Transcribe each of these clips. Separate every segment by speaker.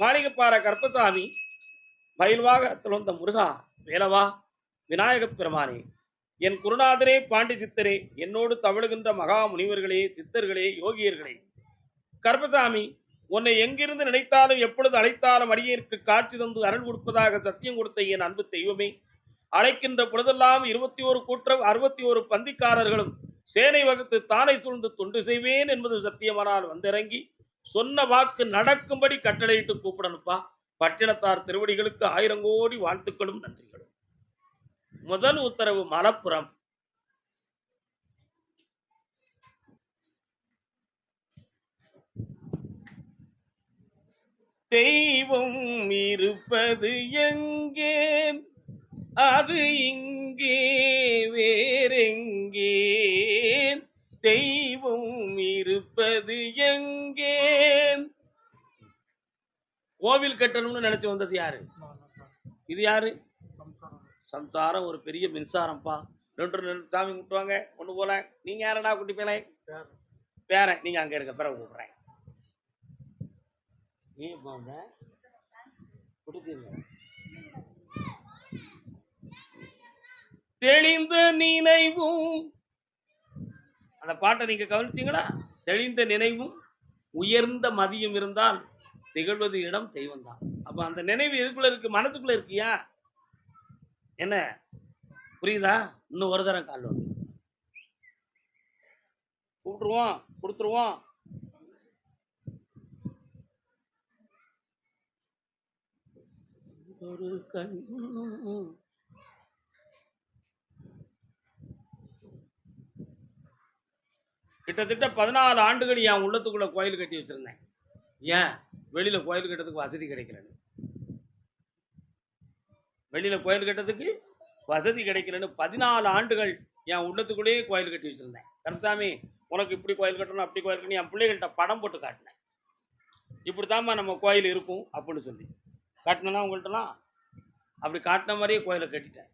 Speaker 1: மாளிகைப்பாறை கற்பசாமி மயில்வாக துளந்த முருகா வேலவா விநாயகப் பெருமானே என் குருநாதரே பாண்டி சித்தரே என்னோடு தவழுகின்ற மகா முனிவர்களே சித்தர்களே யோகியர்களே. கற்பசாமி உன்னை எங்கிருந்து நினைத்தாலும் எப்பொழுது அழைத்தாலும் அடியேற்கு காட்சி தந்து அருள் கொடுப்பதாக சத்தியம் கொடுத்த என் அன்பு தெய்வமே. அழைக்கின்ற பொழுதெல்லாம் இருபத்தி ஒரு கூற்றம் அறுபத்தி ஒரு பந்திக்காரர்களும் சேனை வகுத்து தானை துழ்ந்து தொண்டு செய்வேன் என்பது சத்தியமானால் வந்திறங்கி சொன்ன வாக்கு நடக்கும்படி கட்டளையிட்டு கூப்பிடணுப்பா பட்டினத்தார் திருவடிகளுக்கு ஆயிரம் கோடி வாழ்த்துக்களும் நன்றிகளும். முதல் உத்தரவு மலப்புறம் தெய்வம் இருப்பது எங்கே? அது இங்கே வேறெங்கே? தெய்வம் இருப்பது எங்கே கோவில் கட்டணும்னு நினைச்சு வந்தது யாரு? இது யாரு? சம்சாரம் ஒரு பெரிய மின்சாரம்ப்பா. ரெண்டு ரெண்டு சாமி கும்பிட்டுவாங்க. ஒன்று போல. நீங்க யாரடா குட்டி பேலை பேரன். நீங்க அங்க இருக்க பிறகு கூப்பிடுறேன். ஏன் போங்க. தெளிந்த நினைவும். அந்த பாட்டை நீங்க கவனிச்சீங்களா? தெளிந்த நினைவும் உயர்ந்த மதியம் இருந்தால் திகழ்வது இடம் தெய்வம் தான் அப்ப அந்த நினைவு எதுக்குள்ள இருக்கு? மனத்துக்குள்ள இருக்கியா? என்ன? புரியுதா? இன்னும் ஒரு தரம் கால் வரும் கூப்பிட்டுருவோம் கொடுத்துருவோம். ஒரு கண் கிட்டத்தட்ட பதினாலு ஆண்டுகள் என் உள்ளத்துக்குள்ள கோயில் கட்டி வச்சிருந்தேன். ஏன்? வெளியில் கோயில் கட்டுறதுக்கு வசதி கிடைக்கலன்னு. வெளியில் கோயில் கட்டுறதுக்கு வசதி கிடைக்கலன்னு பதினாலு ஆண்டுகள் என் உள்ளத்துக்குள்ளேயே கோயில் கட்டி வச்சிருந்தேன். கருப்பசாமி உனக்கு இப்படி கோயில் கட்டணும் அப்படி கோயில் கட்டணும் என் பிள்ளைகள்கிட்ட படம் போட்டு காட்டினேன். இப்படித்தாம்மா நம்ம கோயில் இருக்கும் அப்படின்னு சொல்லி. காட்டினா உங்கள்கிட்டலாம் அப்படி காட்டின மாதிரியே கோயிலை கட்டிட்டேன்.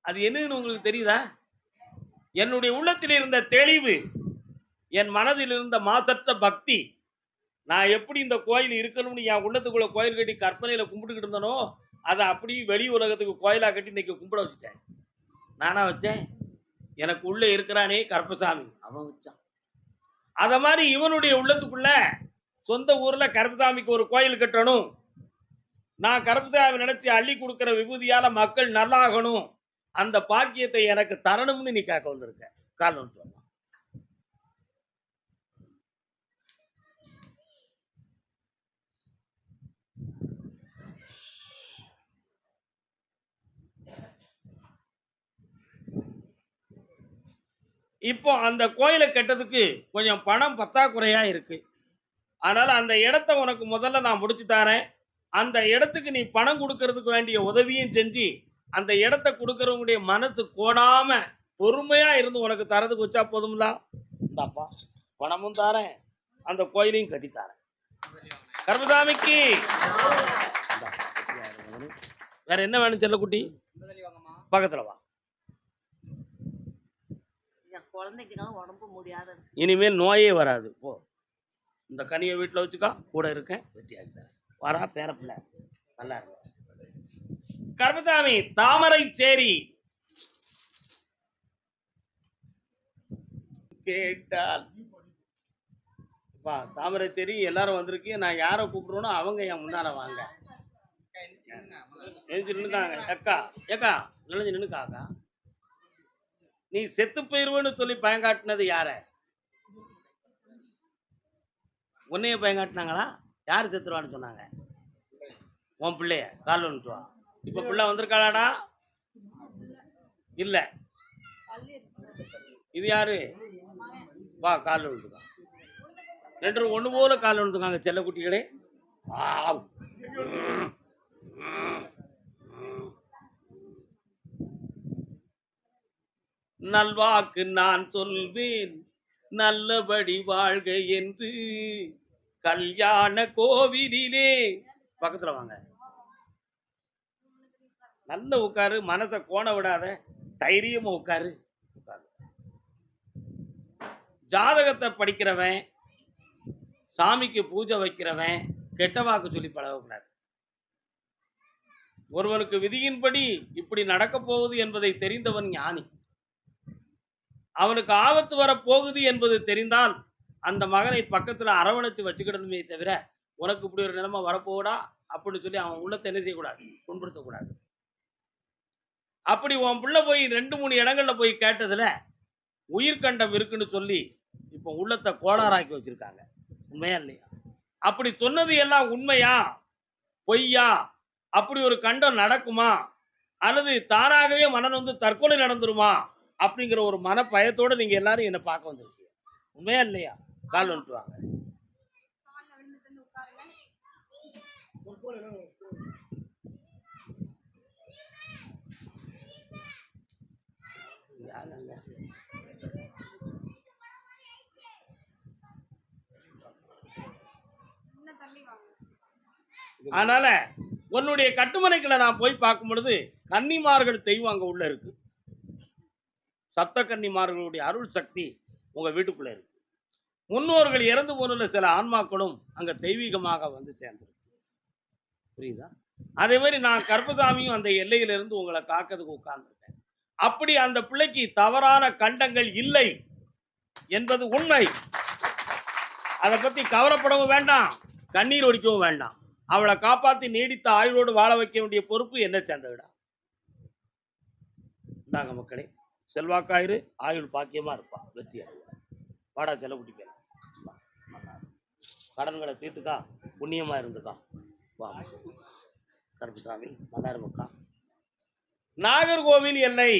Speaker 1: அது என்னன்னு உங்களுக்கு தெரியுதா? என்னுடைய உள்ளத்தில் இருந்த தெளிவு என் மனதில் இருந்த மாதற்ற பக்தி நான் எப்படி இந்த கோயில் இருக்கணும்னு என் உள்ளத்துக்குள்ள கோயில் கட்டி கற்பனையில கும்பிட்டுக்கிட்டு இருந்தனோ அதை அப்படி வெளி உலகத்துக்கு கோயிலாக கட்டி இன்னைக்கு கும்பிட வச்சுட்டேன். நானா வச்சேன்? எனக்கு உள்ள இருக்கிறானே கருப்பசாமி. அவன் வச்சான். அத மாதிரி இவனுடைய உள்ளத்துக்குள்ள சொந்த ஊர்ல கருப்பசாமிக்கு ஒரு கோயில் கட்டணும். நான் கருப்பசாமி நினைச்சு அள்ளி கொடுக்கிற விபூதியால மக்கள் நல்லாகணும். அந்த பாக்கியத்தை எனக்கு தரணும்னு நீ கேட்க வந்திருக்க. காரணம் சொல்லலாம் இப்போ அந்த கோயிலை கட்டதுக்கு கொஞ்சம் பணம் பற்றாக்குறையா இருக்கு. அதனால அந்த இடத்த உனக்கு முதல்ல நான் முடிச்சு தரேன். அந்த இடத்துக்கு நீ பணம் கொடுக்கறதுக்கு வேண்டிய உதவியும் செஞ்சு அந்த இடத்த கொடுக்கறவங்களுடைய மனசு கோடாம பொறுமையா இருந்து உனக்கு தரதுக்கு வச்சா போதும்ல? இந்தாப்பா பணமும் தாரேன் அந்த கோயிலையும் கட்டி தரேன். கர்மசாமிக்கு! வேற என்ன வேணும் செல்லக்குட்டி பக்கத்துல வா
Speaker 2: என் குழந்தைக்குனாலும் உடம்பு முடியாத.
Speaker 1: இனிமேல் நோயே வராது. போ. இந்த கனியை வீட்டில் வச்சுக்கோ. கூட இருக்கேன். வெட்டியாக வரா பேரப்பிள்ள நல்லா இருக்கும் கர்மசாமி தாமரை சேரி. கேட்டால் அப்பா தாமரை தேரி எல்லாரும் வந்திருக்கீங்க நான் யாரை கூப்பிடுறோனோ அவங்க என் முன்னால வாங்க. எழுந்து நின்னுக்காங்க அக்கா ஏக்கா நினைஞ்சு நின்னுக்கா அக்கா? நீ செத்து போயிருவேன்னு சொல்லி பயங்காட்டினது யார? உன்னைய பயங்காட்டினாங்களா? யார் செத்துருவான்னு சொன்னாங்க? உன் பிள்ளைய கால் வந்துட்டு இப்ப பிள்ளை வந்திருக்காளாடா? இல்ல. இது யாரு? வா கால் விழுந்துக்கா ரெண்டு ஒன்று போல கால் விழுந்துக்காங்க செல்ல குட்டிகளே ஆ நல்வாக்கு நான் சொல்வேன். நல்லபடி வாழ்க என்று. கல்யாண கோவிலிலே. பக்கத்துல வாங்க. நல்ல உட்காரு மனசை கோண விடாத. தைரியமா உட்காரு. உட்காரு. ஜாதகத்தை படிக்கிறவன் சாமிக்கு பூஜை வைக்கிறவன் கெட்ட வாக்கு சொல்லி பழகக்கூடாது. ஒருவனுக்கு விதியின்படி இப்படி நடக்கப் போகுது என்பதை தெரிந்தவன் ஞானி. அவனுக்கு ஆபத்து வரப்போகுது என்பது தெரிந்தால் அந்த மகனை பக்கத்துல அரவணைத்து வச்சுக்கிடணுமே தவிர உனக்கு இப்படி ஒரு நிலைமை வரப்போகுடா அப்படின்னு சொல்லி அவன் உள்ளத்தை என்ன செய்யக்கூடாது? புண்படுத்தக்கூடாது. அப்படி உன் பிள்ளை போய் ரெண்டு மூணு இடங்கள்ல போய் கேட்டதுல உயிர்கண்டம் இருக்குன்னு சொல்லி இப்போ உள்ளத்தை கோளாறாக்கி வச்சிருக்காங்க. உண்மையா இல்லையா? அப்படி சொன்னது எல்லாம் உண்மையா? பொய்யா? அப்படி ஒரு கண்டம் நடக்குமா? அல்லது தானாகவே மனநொந்து வந்து தற்கொலை நடந்துருமா? அப்படிங்கிற ஒரு மன பயத்தோட நீங்க எல்லாரும் என்னை பார்க்க வந்திருக்கீங்க. உண்மையா இல்லையா? கால் வந்துட்டுவாங்க அதனால உன்னுடைய கட்டுமனைக்குள்ள நான் போய் பார்க்கும் பொழுது கன்னிமார்கள் தெய்வம் அங்க உள்ள இருக்கு. சப்த கன்னிமார்களுடைய அருள் சக்தி உங்கள் வீட்டுக்குள்ளே இருக்கு. முன்னோர்கள் இறந்து போனதுல சில ஆன்மாக்களும் அங்கே தெய்வீகமாக வந்து சேர்ந்துருக்கு. புரியுதா? அதே மாதிரி நான் கர்ப்பசாமியும் அந்த எல்லையிலிருந்து உங்களை காக்கிறதுக்கு உட்கார்ந்துருக்கேன். அப்படி அந்த பிள்ளைக்கு தவறான கண்டங்கள் இல்லை என்பது உண்மை. அதை பற்றி கவலைப்படவும் வேண்டாம் கண்ணீர் ஒடிக்கவும் வேண்டாம். அவளை காப்பாற்றி நீடித்த ஆயுளோடு வாழ வைக்க வேண்டிய பொறுப்பு என்ன சேர்ந்தவிடா இந்தாங்க மக்களே. செல்வாக்காயிரு ஆயுள் பாக்கியமா இருப்பா வெற்றி அடைவா வாடா செல்லக்குட்டி பேர். கடன்களை தீர்த்துக்கா புண்ணியமா இருந்துக்கா. வா கருப்புசாமி நல்லா இருமுக்கா நாகர்கோவில் எல்லை.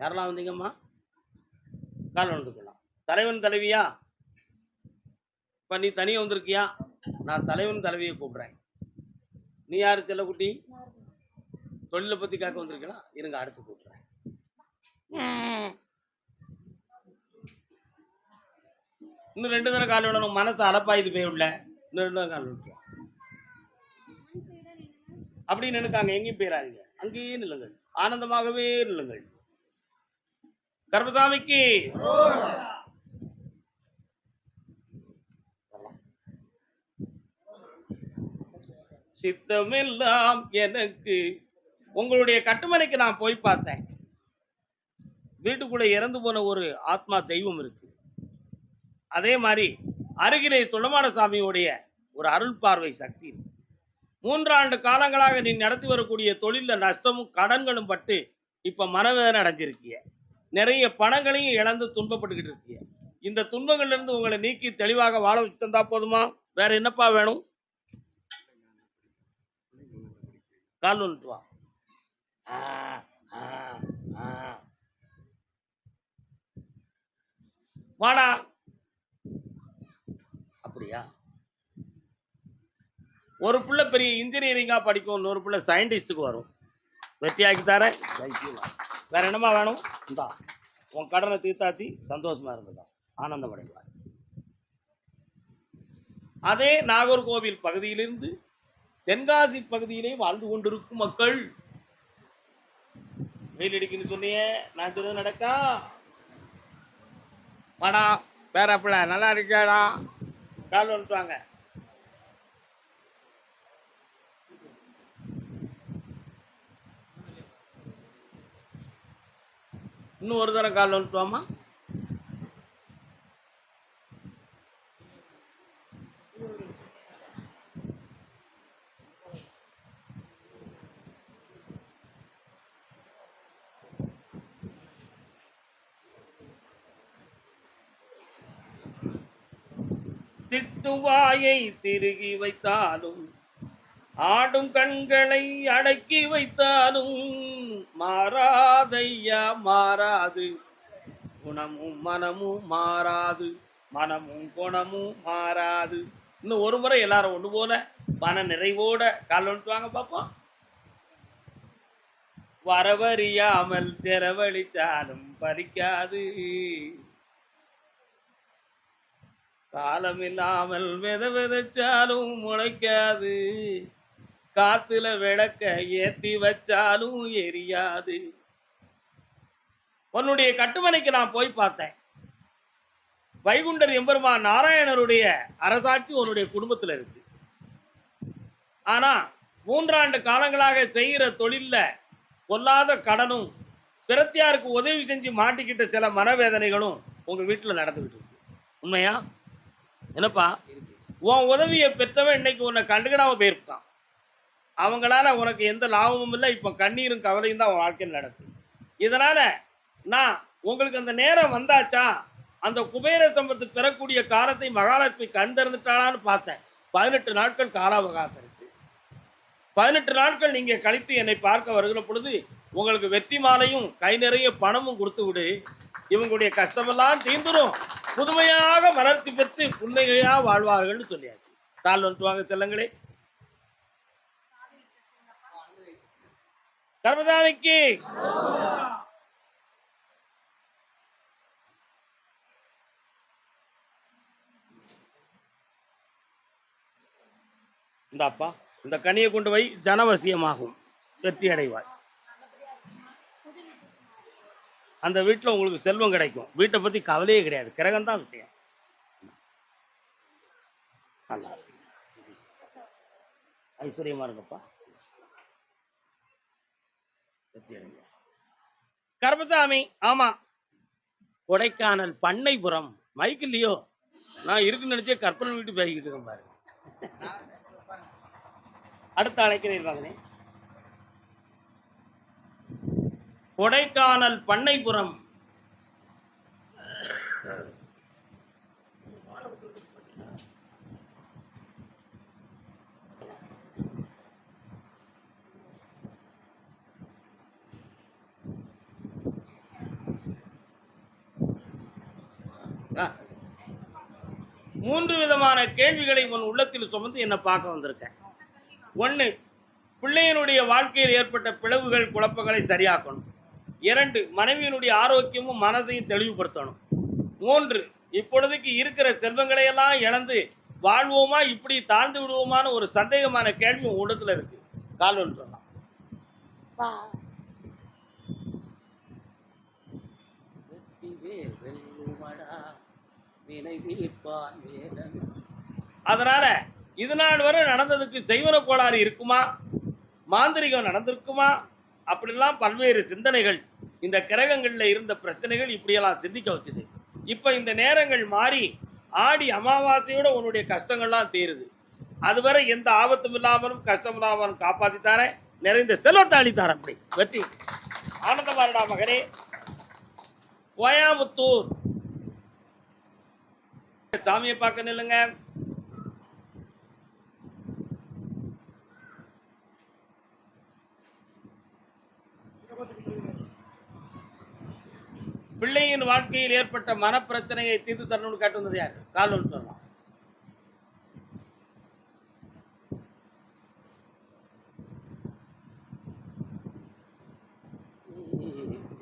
Speaker 1: யாரெல்லாம் வந்தீங்கம்மா? கால் வந்துக்கலாம் தலைவன் தலைவியா? இப்போ நீ தனியாக வந்திருக்கியா? நான் தலைவன் தலைவியை கூப்பிட்றேன். நீ யார் செல்லக்குட்டி? தொழிலை பற்றி கேட்க வந்திருக்கலாம் இருங்க அடுத்து கூப்பிட்றேன். இன்னும் ரெண்டு தடவை கால் விடணும் மனசை அலப்பாயுது போய் உள்ள. இன்னும் ரெண்டு தடவை கால் விட்டுருவோம் அப்படின்னு நினைக்காங்க எங்கேயும் போயிடாதீங்க அங்கேயே நில்லுங்கள். ஆனந்தமாகவே நில்லுங்கள். கர்பசாமிக்கு சித்தமெல்லாம் எனக்கு. உங்களுடைய கட்டுமனைக்கு நான் போய் பார்த்தேன். வீட்டுக்குள்ள இறந்து போன ஒரு ஆத்மா தெய்வம் இருக்கு. அதே மாதிரி அருகிலே துளமான சாமியுடைய ஒரு அருள் பார்வை சக்தி இருக்கு. மூன்றாண்டு காலங்களாக நீ நடத்தி வரக்கூடிய தொழிலில் நஷ்டமும் கடன்களும் பட்டு இப்போ மனவேதனை அடைஞ்சிருக்கிய. நிறைய பணங்களையும் இழந்து துன்பப்பட்டுக்கிட்டு இருக்கீங்க இந்த துன்பங்கள்லேருந்து உங்களை நீக்கி தெளிவாக வாழ வச்சு தந்தா போதுமா? வேற என்னப்பா வேணும்? கால் வந்துட்டு வா. வாடா. அப்படியா? ஒரு பிள்ளை பெரிய இன்ஜினியரிங்கா படிக்கும் இன்னொரு பிள்ளை சயின்டிஸ்டுக்கு வரும். வெற்றியாக்கி தரேன். தைரியமா. வேற என்னமா வேணும்? இந்தா. உன் கடனை தீர்த்தாச்சு சந்தோஷமா இருந்ததா ஆனந்தம் அடைவார் அதே நாகர்கோவில் பகுதியிலிருந்து தென்காசி பகுதியிலே வாழ்ந்து கொண்டிருக்கும் மக்கள். வெயில் அடிக்குன்னு சொன்னியே நான் சொன்னது நடக்கா? வாடா பேரப்பிள்ள நல்லா இருக்கியாடா? கால் வந்துட்டாங்க இன்னும் ஒரு தரம் கால் வந்துட்டுவாமா திட்டுவாயை திருகி வைத்தாலும் ஆடும் கண்களை அடக்கி வைத்தாலும் மாறாதையா மாறாது. குணமும் மனமும் மாறாது மனமும் குணமும் மாறாது. இன்னும் ஒரு முறை எல்லாரும் ஒன்று போல மன நிறைவோட கால் வாங்க பார்ப்போம் வரவறியாமல் செலவழித்தாலும் பறிக்காது. காலம் இல்லாமல் வித விதைச்சாலும் முளைக்காது. காத்துல விளக்க ஏத்தி வச்சாலும் எரியாது. உன்னுடைய கட்டுமனைக்கு நான் போய் பார்த்தேன். வைகுண்டர் எம்பெருமான் நாராயணருடைய அரசாட்சி உன்னுடைய குடும்பத்துல இருக்கு. ஆனா மூன்றாண்டு காலங்களாக செய்கிற தொழில்ல பொல்லாத கடனும் பிரத்தியாருக்கு உதவி செஞ்சு மாட்டிக்கிட்ட சில மனவேதனைகளும் உங்க வீட்டுல நடந்துகிட்டு இருக்கு. உண்மையா? என்னப்பா? உன் உதவியை பெற்றவன் இன்னைக்கு உன்னை கண்டுக்கிடாம போயிருப்பான் அவங்களால உனக்கு எந்த லாபமும் இல்லை இப்போ கண்ணீரும் கவலையும் தான் உன் வாழ்க்கையில் நடக்குது. இதனால நான் உங்களுக்கு அந்த நேரம் வந்தாச்சா? அந்த குபேர சம்பத்து பெறக்கூடிய காலத்தை மகாலட்சுமி கண் திறந்துட்டாளான்னு பார்த்தேன். பதினெட்டு நாட்கள் கால அவகாசம் இருக்கு. பதினெட்டு நாட்கள் நீங்க கழித்து என்னை பார்க்க வருகிற பொழுது உங்களுக்கு வெற்றி மாலையும் கை நிறைய பணமும் கொடுத்து விடு. இவங்களுடைய கஷ்டமெல்லாம் தீர்ந்துடும் புதுமையாக வளர்ச்சி பெற்று புன்னகையா வாழ்வார்கள்னு சொல்லியாச்சு. கால் வந்துட்டு வாங்க செல்லங்களே. கர்மதானிக்கு இந்தாப்பா இந்த கனியை கொண்டு போய் ஜனவசியமாகும் வெற்றி அடைவாய். அந்த வீட்டில் உங்களுக்கு செல்வம் கிடைக்கும். வீட்டை பற்றி கவலையே கிடையாது. கிரகம் தான் விஷயம். நல்லா ஐஸ்வர்யமாக இருக்கப்பா. கர்மசாமி ஆமா. கொடைக்கானல் பண்ணைபுரம். மைக் இல்லையோ? நான் இருக்குன்னு நினச்சே கற்பனை வீட்டு பேசிக்கிட்டு இருக்கேன் பாரு அடுத்த அழைக்கிறேன் மகனே கொடைக்கானல் பண்ணைபுரம் மூன்று விதமான கேள்விகளை உன் உள்ளத்தில் சுமந்து என்னை பார்க்க வந்திருக்கேன். ஒன்று பிள்ளையினுடைய வாழ்க்கையில் ஏற்பட்ட பிளவுகள் குழப்பங்களை சரியாக்கணும். இரண்டு மனைவியினுடைய ஆரோக்கியமும் மனதையும் தெளிவுபடுத்தணும். மூன்று இப்பொழுதுக்கு இருக்கிற செல்வங்களை எல்லாம் இழந்து வாழ்வோமா இப்படி தாழ்ந்து விடுவோமான ஒரு சந்தேகமான கேள்வி உள்ளத்துல இருக்கு. கால் ஒன்று சொல்லலாம் அதனால இது நாள் வரை நடந்ததுக்கு செய்வன கோளாறு இருக்குமா? மாந்திரிகம் நடந்திருக்குமா? அப்படிலாம் பல்வேறு சிந்தனைகள் இந்த கிரகங்களில் இருந்த பிரச்சனைகள் இப்படியெல்லாம் சிந்திக்க வச்சுது. இப்போ இந்த நேரங்கள் மாறி ஆடி அமாவாசையோட உன்னுடைய கஷ்டங்கள்லாம் தீருது. அதுவரை எந்த ஆபத்தும் இல்லாமலும் கஷ்டம் இல்லாமலும் காப்பாத்தி தரேன். நிறைந்த செல்வத்தை அளித்தாரேன் அப்படி. வெற்றி. ஆனந்தமாரடா மகனே. கோயாமுத்தூர். சாமியை பார்க்க நில்லுங்க. பிள்ளையின் வாழ்க்கையில் ஏற்பட்ட மனப்பிரச்சனையை தீர்த்து தரணும்னு கேட்டு வந்தது யார்? கால் சொல்லலாம்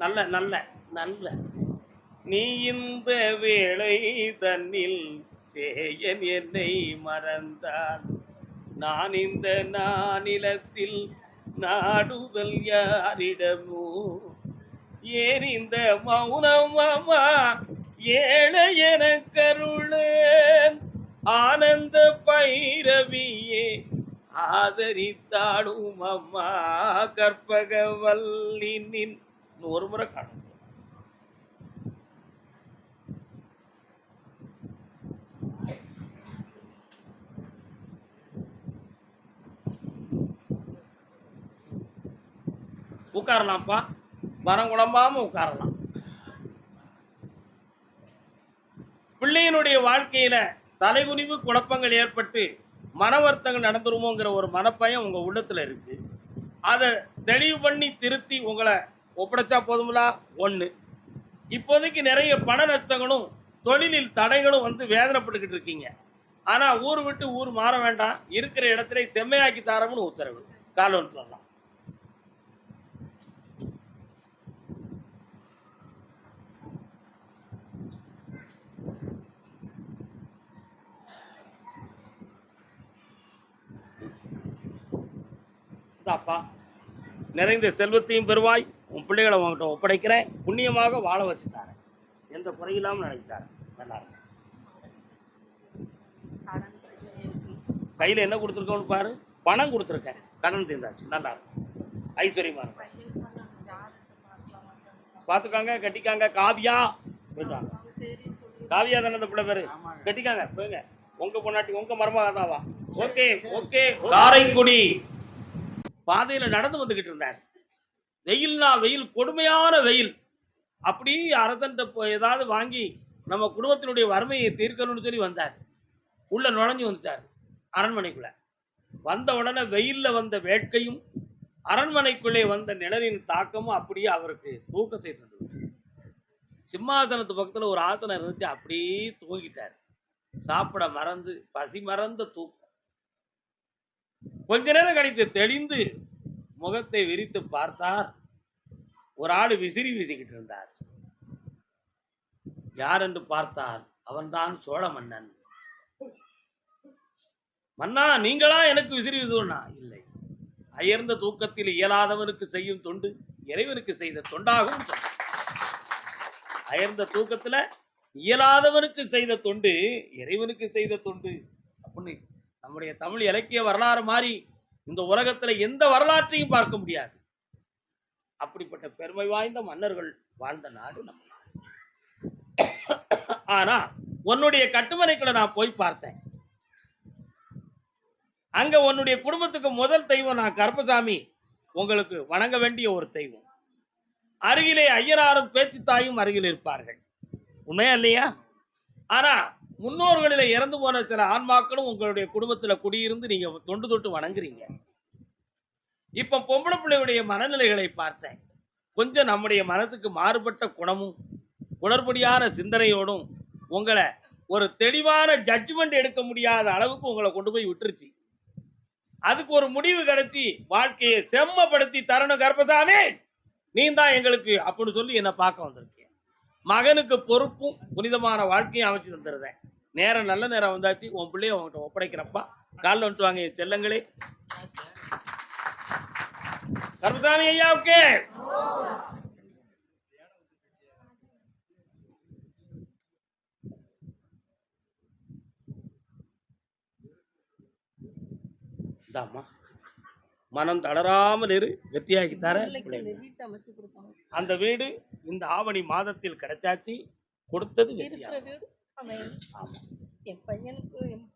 Speaker 1: நல்ல நல்ல நல்ல. நீ இந்த வேளை தன்னில் சேயன் என்னை மறந்தால் நான் இந்த நானிலத்தில் நாடுதல் யாரிடமோ ஏன் இந்த மௌனமாமா ஏழை என கருளேன். ஆனந்த பைரவியே ஆதரித்தாடும் அம்மா கற்பகவல்லினின் ஒரு முறை காணும். உட்காரலாம்ப்பா. மரம் குழம்பாம உட்காரலாம். பிள்ளையினுடைய வாழ்க்கையில தலைகுனிவு குழப்பங்கள் ஏற்பட்டு மன வருத்தங்கள் நடந்துருமோங்கிற ஒரு மனப்பயம் உங்க உள்ளத்துல இருக்கு. அதை தெளிவு பண்ணி திருத்தி உங்களை ஒப்படைச்சா போதுமில்லா ஒண்ணு. இப்போதைக்கு நிறைய பண நஷ்டங்களும் தொழிலில் தடைகளும் வந்து வேதனைப்பட்டுக்கிட்டு இருக்கீங்க. ஆனா ஊர் விட்டு ஊர் மாற வேண்டாம். இருக்கிற இடத்துல செம்மையாக்கி தாரம்னு உத்தரவு. காலோன்னு சொல்லலாம் தாப்பா நிறைந்த செல்வத்தையும் பெறுவாய். உன் பிள்ளைகளை உங்ககிட்ட ஒப்படைக்கிறேன். புண்ணியமாக வாழ வச்சு எந்த குறையில்லாமல் நினைத்தாரு. நல்லா இருக்கு. கையில் என்ன கொடுத்துருக்கோன்னு பாரு. பணம் கொடுத்துருக்கேன். கடன் தீர்ந்தாச்சு. நல்லா இருக்கு. ஐஸ்வர்யமா இருக்கும் பார்த்துக்காங்க கட்டிக்காங்க. காவியா. போயிட்டாங்க. காவியா தானே இந்த பிள்ளை பேரு? கட்டிக்காங்க. போங்க. உங்க பொண்டாட்டி உங்க மருமகன் தாவா ஓகே ஓகே. காரைக்குடி. பாதையில் நடந்து வந்துக்கிட்டு இருந்தார். வெயில்னா வெயில் கொடுமையான வெயில். அப்படி அரசன்ட்ட போய் ஏதாவது வாங்கி நம்ம குடும்பத்தினுடைய வறுமையை தீர்க்கணும்னு சொல்லி வந்தார். உள்ள நுழைஞ்சு வந்துட்டார் அரண்மனைக்குள்ள. வந்த உடனே வெயிலில் வந்த வேட்கையும் அரண்மனைக்குள்ளே வந்த நிழலின் தாக்கமும் அப்படியே அவருக்கு தூக்கத்தை தந்தது. சிம்மாசனத்து பக்கத்தில் ஒரு ஆசனம் இருந்துச்சு அப்படியே தூங்கிட்டார். சாப்பிட மறந்து பசி மறந்த தூக்கம். கொஞ்ச நேரம் கழித்து தெளிந்து முகத்தை விரித்து பார்த்தார். ஒரு ஆடு விசிறி வீசிக்கிட்டு இருந்தார். யார் என்று பார்த்தார் அவன்தான் சோழ மன்னன். மன்னா நீங்களா எனக்கு விசிறி வீசுவனா இல்லை. அயர்ந்த தூக்கத்தில் இயலாதவனுக்கு செய்யும் தொண்டு இறைவனுக்கு செய்த தொண்டாகவும் அயர்ந்த தூக்கத்துல இயலாதவனுக்கு செய்த தொண்டு இறைவனுக்கு செய்த தொண்டு. அப்படின்னு நம்முடைய தமிழ் இலக்கிய வரலாறு மாதிரி இந்த உலகத்துல எந்த வரலாற்றையும் பார்க்க முடியாது. அப்படிப்பட்ட பெருமை வாய்ந்த மன்னர்கள் வாழ்ந்த நாடு நம்ம ஆனா உன்னுடைய கட்டுமனைக்குள்ள நான் போய் பார்த்தேன். அங்க உன்னுடைய குடும்பத்துக்கு முதல் தெய்வம் நான் கருப்பசாமி. உங்களுக்கு வணங்க வேண்டிய ஒரு தெய்வம். அருகிலே ஐயனாரும் பேச்சு தாயும் அருகில் இருப்பார்கள். உண்மையா இல்லையா? ஆனா முன்னோர்களில இறந்து போன சில ஆன்மாக்களும் உங்களுடைய குடும்பத்துல குடியிருந்து நீங்க தொண்டு தொட்டு வணங்குறீங்க. இப்ப பொம்பளை பிள்ளையுடைய மனநிலைகளை பார்த்தேன். கொஞ்சம் நம்முடைய மனத்துக்கு மாறுபட்ட குணமும் உணர்படியான சிந்தனையோடும் உங்களை ஒரு தெளிவான ஜட்ஜ்மெண்ட் எடுக்க முடியாத அளவுக்கு உங்களை கொண்டு போய் விட்டுருச்சு. அதுக்கு ஒரு முடிவு கிடைச்சி வாழ்க்கையை செம்மப்படுத்தி தரணும் கர்ப்பசாமி! நீ தான் எங்களுக்கு அப்படின்னு சொல்லி என்னை பார்க்க வந்திருக்கேன் மகனுக்கு பொறுப்பும் புனிதமான வாழ்க்கையும் அமைச்சு தந்துருந்தேன் நேரம் நல்ல நேரம் வந்தாச்சு. உன் பிள்ளைய உன்கிட்ட ஒப்படைக்கிறப்பா. காலில் வந்துட்டு வாங்க செல்லங்களே. கர்மசாமி ஐயாவுக்கு. இந்தாம்மா. மனம் தளராமல் இரு. வெற்றியாக்கி தர. அந்த வீடு இந்த ஆவணி மாதத்தில் கிடைச்சாச்சு. கொடுத்தது வெற்றியா
Speaker 2: இருக்கிற வீடு அமையணும்
Speaker 1: ஆமா.
Speaker 2: என் பையனுக்கு என்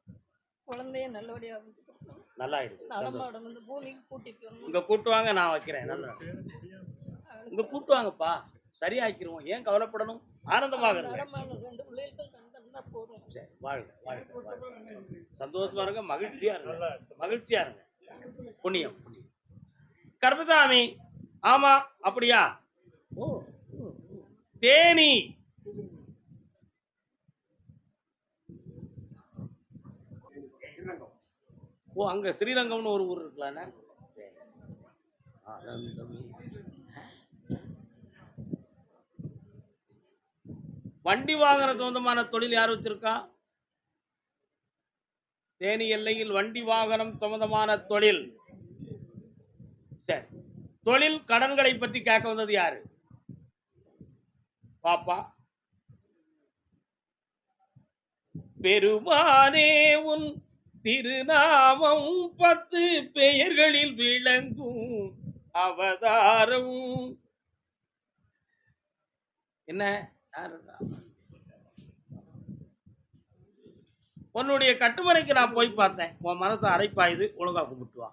Speaker 2: குழந்தைய நல்லபடியா அமைச்சு கொடுக்கணும்
Speaker 1: நல்லா ஆயிடுது.
Speaker 2: நடமாடம் வந்து பூமிக்கு கூட்டிட்டு வரணும்.
Speaker 1: இங்க கூட்டுவாங்க நான் வைக்கிறேன். நல்ல இங்க கூட்டுவாங்கப்பா சரியாக்கிருவோம். ஏன் கவலைப்படணும்? ஆனந்தமாக
Speaker 2: போதும்.
Speaker 1: சரி வாழ்க வாழ்க சந்தோஷமா இருங்க மகிழ்ச்சியா இருங்க. மகிழ்ச்சியா இருங்க. புண்ணியம். புண்ணியம் கர்மசாமி. ஆமா அப்படியா. தேனி. ஓ அங்க ஸ்ரீரங்கம்னு ஒரு ஊர் இருக்கலாண்ணே வண்டி வாகன சொந்தமான தொழில் யார் வச்சிருக்கா? தேனி எல்லையில் வண்டி வாகனம் சம்பந்தமான தொழில். சரி. தொழில் கடன்களை பற்றி கேட்க வந்தது யாரு? பாப்பா. பெருமானே உன் திருநாமம் பத்து பெயர்களில் விளங்கும் அவதாரம். என்ன? யாருடா? உன்னுடைய கட்டுமறைக்கு நான் போய் பார்த்தேன். உன் மனசு அரைப்பாயுது ஒழுங்கா கும்பிட்டுவா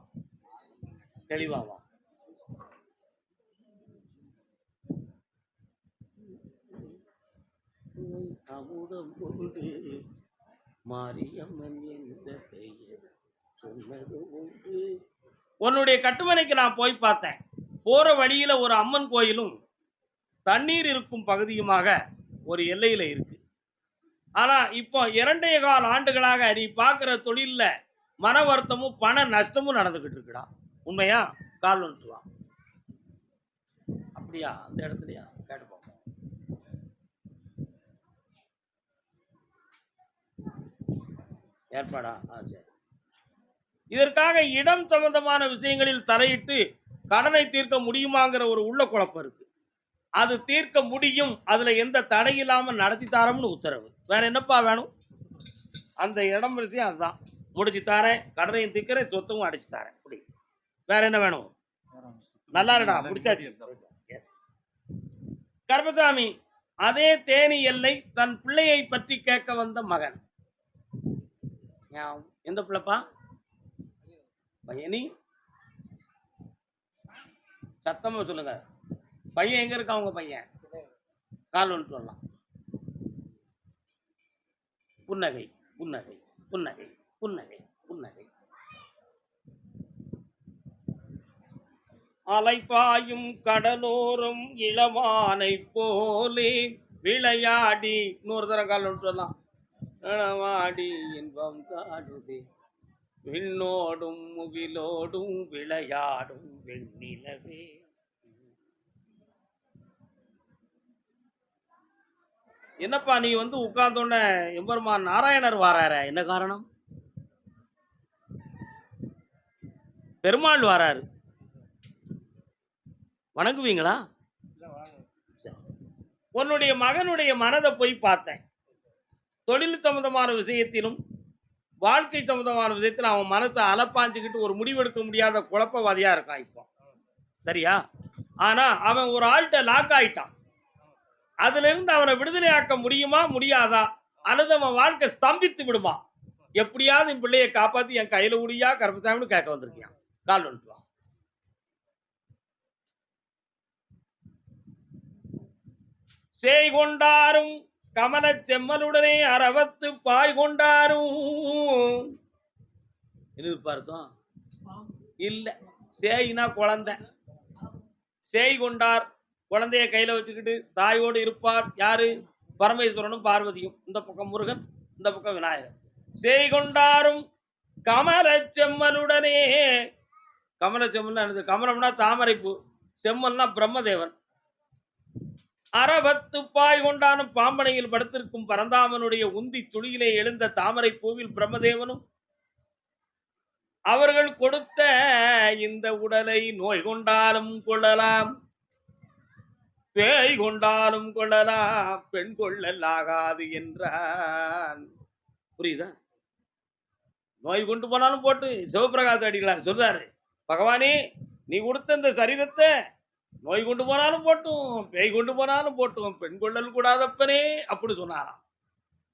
Speaker 1: தெளிவாவா அமுதம் பொழுது மாரியம்மன் என்ற பெயர் சொன்னது உண்டு உன்னுடைய கட்டுமனைக்கு நான் போய் பார்த்தேன். போற வழியில ஒரு அம்மன் கோயிலும் தண்ணீர் இருக்கும் பகுதியுமாக ஒரு எல்லையில இருக்கு. ஆனா இப்போ இரண்டே கால் ஆண்டுகளாக நீ பார்க்குற தொழில்ல மன வருத்தமும் பண நஷ்டமும் நடந்துகிட்டு இருக்குடா. உண்மையா? கால் வந்துட்டு அப்படியா? அந்த இடத்துலயா? கேட்டுப்போம் ஏற்பாடா? ஆ சரி. இதற்காக இடம் சம்பந்தமான விஷயங்களில் தலையிட்டு கடனை தீர்க்க முடியுமாங்கிற ஒரு உள்ள குழப்பம் இருக்கு. அது தீர்க்க முடியும் அதுல எந்த தடை இல்லாமல் நடத்தி தாரோம்னு உத்தரவு. வேற என்னப்பா வேணும்? அந்த இடம் விஷயம் அதுதான். முடிச்சு தாரேன் கடனையும் தீர்க்கிறேன் சொத்தும் அடிச்சு தாரேன். அப்படி வேற என்ன வேணும்? நல்லா இருடா முடிச்சாச்சு. கர்பசாமி அதே தேனி எல்லை தன் பிள்ளையை பற்றி கேட்க வந்த மகன். எந்த பிள்ளைப்பா பையனி சத்தமா சொல்லுங்க. பையன் எங்க இருக்கா உங்க பையன்? கால் ஒன்று சொல்லலாம் புன்னகை புன்னகை புன்னகை புன்னகை புன்னகை. அலைப்பாயும் கடலோரம் இளவானை போலே விளையாடி இன்னொரு தரம் கால் ஒன்று சொல்லலாம் இளமாடி இன்பம் காடுதே விண்ணோடும் முகிலோடும் விளையாடும் வெண்ணிலவே. என்னப்பா நீ வந்து உட்கார்ந்தோன்ன எம்பெருமான் நாராயணர் வாரார என்ன காரணம்? பெருமாள் வாராரு. வணங்குவீங்களா. உன்னுடைய மகனுடைய மனதை போய் பார்த்தேன். தொழில் சம்பந்தமான விஷயத்திலும் வாழ்க்கை சம்பந்தமான விஷயத்தில் அவன் மனசை அலப்பாஞ்சிக்கிட்டு ஒரு முடிவெடுக்க முடியாத குழப்பவாதியாக இருக்கான் இப்போ. சரியா? ஆனால் அவன் ஒரு ஆள்கிட்ட லாக் ஆயிட்டான். அதிலிருந்து அவனை விடுதலையாக்க முடியுமா முடியாதா? அல்லது அவன் வாழ்க்கை ஸ்தம்பித்து விடுமா? எப்படியாவது என் பிள்ளையை காப்பாற்றி என் கையில் உடியா கருப்பசாமின்னு கேட்க வந்திருக்கியான் கால் வந்துட்டு வா. கொண்டாரும் கமல செம்மலுடனே அறவத்து பாய் கொண்டாரும். இது இல்ல சேய்னா குழந்தை. சேய் கொண்டார். குழந்தைய கையில வச்சுக்கிட்டு தாயோடு இருப்பார் யாரு? பரமேஸ்வரனும் பார்வதியும். இந்த பக்கம் முருகன் இந்த பக்கம் விநாயகர். சேய் கொண்டாரும் கமல செம்மலுடனே. கமல செம்மல்னா கமலம்னா தாமரைப்பூ. செம்மல்னா பிரம்மதேவன். அறவத்து பாய் கொண்டானும் பாம்பனையில் படுத்திருக்கும் பரந்தாமனுடைய உந்தி துளியிலே எழுந்த தாமரை பூவில் பிரம்மதேவனும் அவர்கள் கொடுத்த இந்த உடலை நோய் கொண்டாலும் கொள்ளலாம் பேய் கொண்டாலும் கொள்ளலாம் பெண் கொள்ளலாகாது என்றான். புரியுதா? நோய் கொண்டு போனாலும் போட்டு சிவபிரகாச அடிகளார் சொல்றாரு. பகவானே நீ கொடுத்த இந்த சரீரத்தை நோய் கொண்டு போனாலும் போட்டும் பேய் கொண்டு போனாலும் போட்டும் பெண் கொள்ளல் கூடாதப்பனே அப்படி சொன்னாராம்.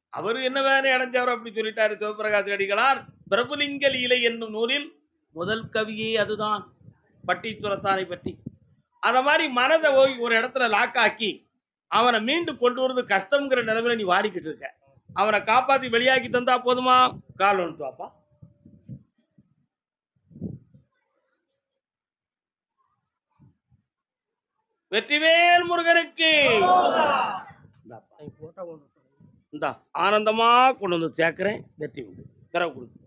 Speaker 1: அவர் என்ன வேலை அடைஞ்சவர் அப்படி சொல்லிட்டாரு சிவபிரகாஷ் அடிகளார். பிரபுலிங்க லீலை என்னும் நூலில் முதல் கவியே அதுதான் பட்டீச்சுரத்தானை பற்றி. அத மாதிரி மனதை போய் ஒரு இடத்துல லாக் ஆக்கி அவனை மீண்டு கொண்டு வரது கஷ்டம்ங்கிற நிலைமையில நீ வாடிக்கிட்டு இருக்க. அவனை காப்பாத்தி வெளியாக்கி தந்தா போதுமா? கால் ஒன்று வாப்பா வெற்றிவேல் முருகனுக்கு இந்தாப்பா. இந்தா ஆனந்தமா கொண்டு வந்து சேர்க்கிறேன். வெற்றி உண்டு. திறவு கொடுக்கு